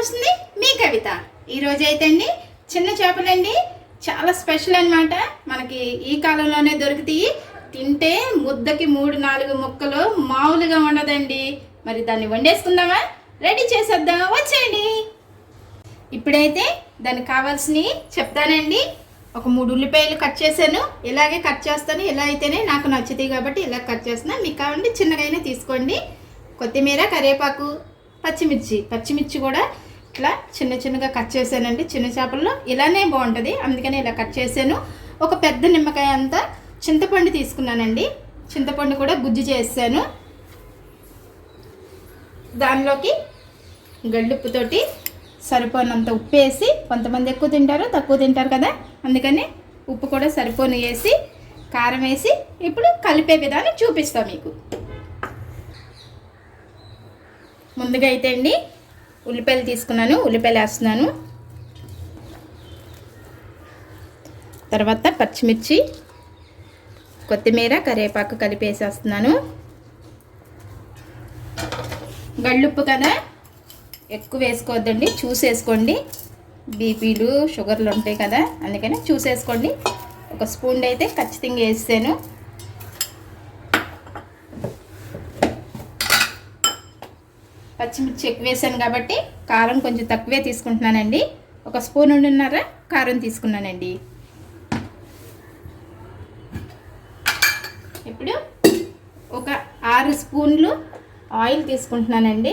వస్తుంది మీ కవిత. ఈరోజు అయితే అండి చిన్న చేపలండి. చాలా స్పెషల్ అన్నమాట. మనకి ఈ కాలంలోనే దొరుకుతాయి. తింటే ముద్దకి మూడు నాలుగు ముక్కలు మామూలుగా ఉండదండి. మరి దాన్ని వండేసుకుందామా? రెడీ చేసేద్దాం వచ్చేయండి. ఇప్పుడైతే దానికి కావాల్సినవి చెప్తానండి. ఒక మూడు ఉల్లిపాయలు కట్ చేశాను. ఇలాగే కట్ చేస్తాను. ఇలా అయితేనే నాకు నచ్చుతాయి కాబట్టి ఇలా కట్ చేస్తున్నాను మీకు కావాలంటే చిన్నగైనా తీసుకోండి. కొత్తిమీర కరివేపాకు పచ్చిమిర్చి. పచ్చిమిర్చి కూడా ఇట్లా చిన్న చిన్నగా కట్ చేశానండి. చిన్న చేపల్లో ఇలానే బాగుంటుంది. అందుకని ఇలా కట్ చేశాను. ఒక పెద్ద నిమ్మకాయ అంతా చింతపండు తీసుకున్నానండి. చింతపండు కూడా గుజ్జు చేసాను దానిలోకి గళ్ళుప్పుతోటి సరిపోనంత ఉప్పు వేసి కొంతమంది ఎక్కువ తింటారు తక్కువ తింటారు కదా? అందుకని ఉప్పు కూడా సరిపోను వేసి కారం వేసి ఇప్పుడు కలిపే విధానం చూపిస్తాం మీకు. ముందుగా అయితే అండి ఉల్లిపాయలు తీసుకున్నాను ఉల్లిపాయలు వేస్తున్నాను. తర్వాత పచ్చిమిర్చి కొత్తిమీర కరివేపాకు కలిపి వేసేస్తున్నాను. గళ్ళుప్పు కదా ఎక్కువ వేసుకోవద్దండి చూసేసుకోండి. బీపీలు షుగర్లు ఉంటాయి కదా అందుకని చూసేసుకోండి. ఒక స్పూన్ అయితే ఖచ్చితంగా వేసాను పచ్చిమిర్చి ఎక్కువ వేసాను కాబట్టి కారం కొంచెం తక్కువే తీసుకుంటున్నానండి. ఒక స్పూన్ ఉండున్నర కారం తీసుకున్నానండి. ఇప్పుడు ఒక ఆరు స్పూన్లు ఆయిల్ తీసుకుంటున్నానండి.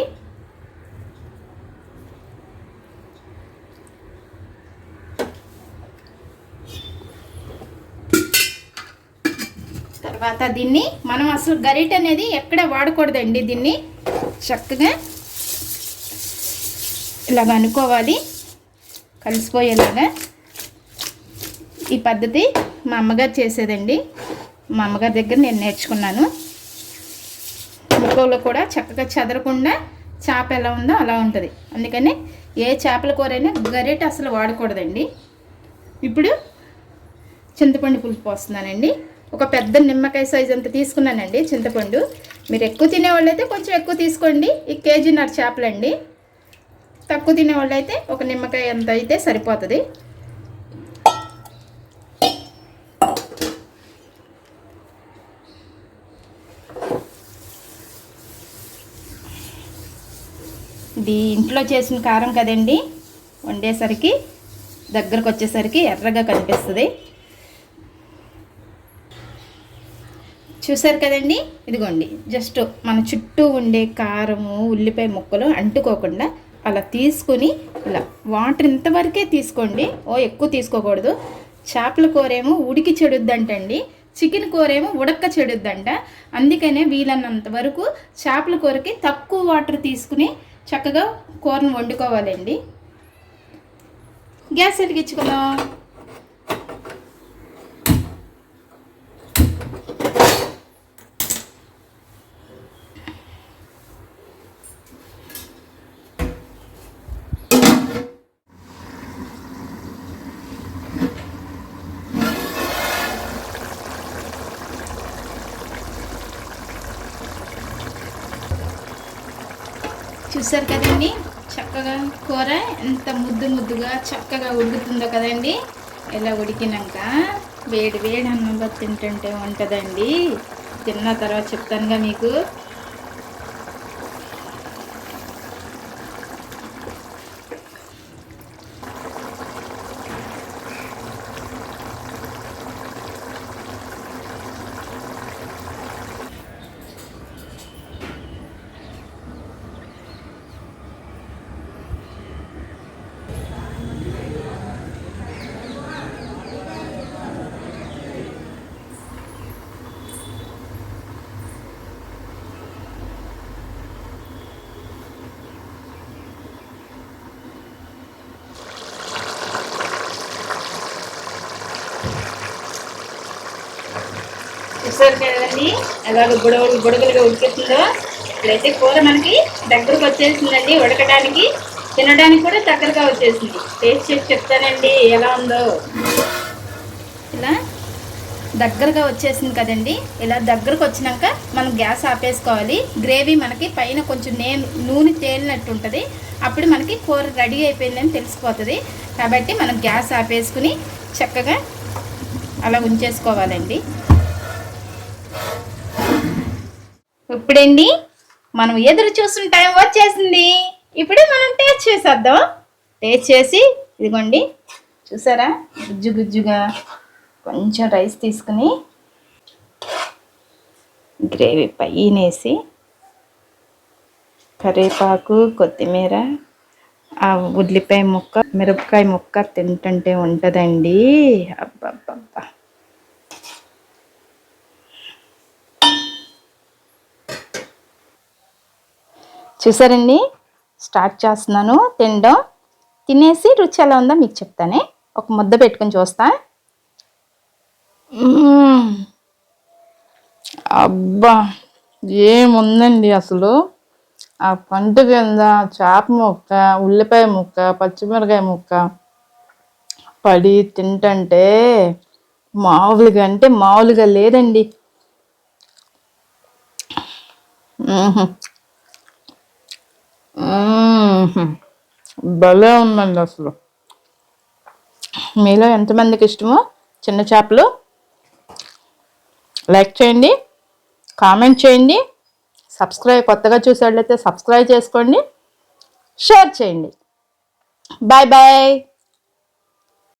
తర్వాత దీన్ని మనం అసలు గరిట అనేది ఎక్కడ వాడకూడదండి దీన్ని. చక్కగా ఇలాగ అనుకోవాలి కలిసిపోయేలాగా. ఈ పద్ధతి మా అమ్మగారు చేసేదండి. మా అమ్మగారి దగ్గర నేను నేర్చుకున్నాను. ముక్కలో కూడా చక్కగా చెదరకుండా చేప ఎలా ఉందో అలా ఉంటుంది. అందుకని ఏ చేపల కూరైనా గరిట అసలు వాడకూడదండి. ఇప్పుడు చింతపండు పులుపు పోస్తున్నానండి. ఒక పెద్ద నిమ్మకాయ సైజ్ అంత తీసుకున్నానండి చింతపండు. మీరు ఎక్కువ తినేవాళ్ళు అయితే కొంచెం ఎక్కువ తీసుకోండి. ఈ కేజీన్నర చేపలండి. తక్కువ తినేవాళ్ళు అయితే ఒక నిమ్మకాయ ఎంత అయితే సరిపోతుంది. ఇది ఇంట్లో చేసిన కారం కదండి వండేసరికి దగ్గరకు వచ్చేసరికి ఎర్రగా కనిపిస్తుంది. చూసారు కదండి? ఇదిగోండి జస్ట్ మన చుట్టూ ఉండే కారము ఉల్లిపాయ ముక్కలు అంటుకోకుండా అలా తీసుకుని ఇలా వాటర్ ఇంతవరకే తీసుకోండి. ఓ ఎక్కువ తీసుకోకూడదు. చేపల కూరేమో ఉడికి చెడుద్దంటండి. చికెన్ కూరేమో ఉడక్క చెడుద్దంట. అందుకనే వీలన్నంత వరకు చేపల కూరకి తక్కువ వాటర్ తీసుకుని చక్కగా కూరను వండుకోవాలండి. గ్యాస్ వెలిగించుకుందాం చూసారు కదండి? చక్కగా కూర ఎంత ముద్దు ముద్దుగా చక్కగా ఉడుకుతుందో కదండి. ఇలా ఉడికినాక వేడి వేడి అన్నంలో తింటుంటే ఉంటుందండి. తిన్న తర్వాత చెప్తానుగా మీకు. చూసారు కదండి ఎలాగ బుడగలు బుడగలుగా ఉడికిస్తుందో ఇప్పుడైతే కూర మనకి దగ్గరకు వచ్చేసిందండి ఉడకడానికి తినడానికి కూడా దగ్గరగా వచ్చేసింది. టేస్ట్ చేసి చెప్తానండి ఎలా ఉందో. ఇలా దగ్గరగా వచ్చేసింది కదండి ఇలా దగ్గరకు వచ్చినాక మనం గ్యాస్ ఆపేసుకోవాలి. గ్రేవీ మనకి పైన కొంచెం నే నూనె తేలినట్టు ఉంటుంది. అప్పుడు మనకి కూర రెడీ అయిపోయిందని తెలిసిపోతుంది. కాబట్టి మనం గ్యాస్ ఆపేసుకుని చక్కగా అలా ఉంచేసుకోవాలండి. ఇప్పుడండి మనం ఎదురు చూసిన టైం వచ్చేసింది. ఇప్పుడే మనం టేస్ట్ చేసేద్దాం. టేస్ట్ చేసి ఇదిగోండి. చూసారా? గుజ్జు గుజ్జుగా కొంచెం రైస్ తీసుకుని గ్రేవీ పైనేసి కరివేపాకు కొత్తిమీర ఆ ఉల్లిపాయ ముక్క మిరపకాయ ముక్క తింటుంటే ఉంటుందండి. అబ్బా చూసారండి? స్టార్ట్ చేస్తున్నాను. తినడం తినేసి రుచి ఎలా ఉందో మీకు చెప్తానే. ఒక ముద్ద పెట్టుకొని చూస్తా. అబ్బా ఏముందండి అసలు? ఆ పంట కింద చేప ముక్క ఉల్లిపాయ ముక్క పచ్చిమిరకాయ ముక్క. పడి తింటంటే మామూలుగా అంటే మామూలుగా లేదండి. భలే ఉందండి అసలు. మీలో ఎంతమందికి ఇష్టమో చిన్న చేపలు లైక్ చేయండి కామెంట్ చేయండి సబ్స్క్రైబ్ కొత్తగా చూసేట్లయితే సబ్స్క్రైబ్ చేసుకోండి షేర్ చేయండి. Bye bye.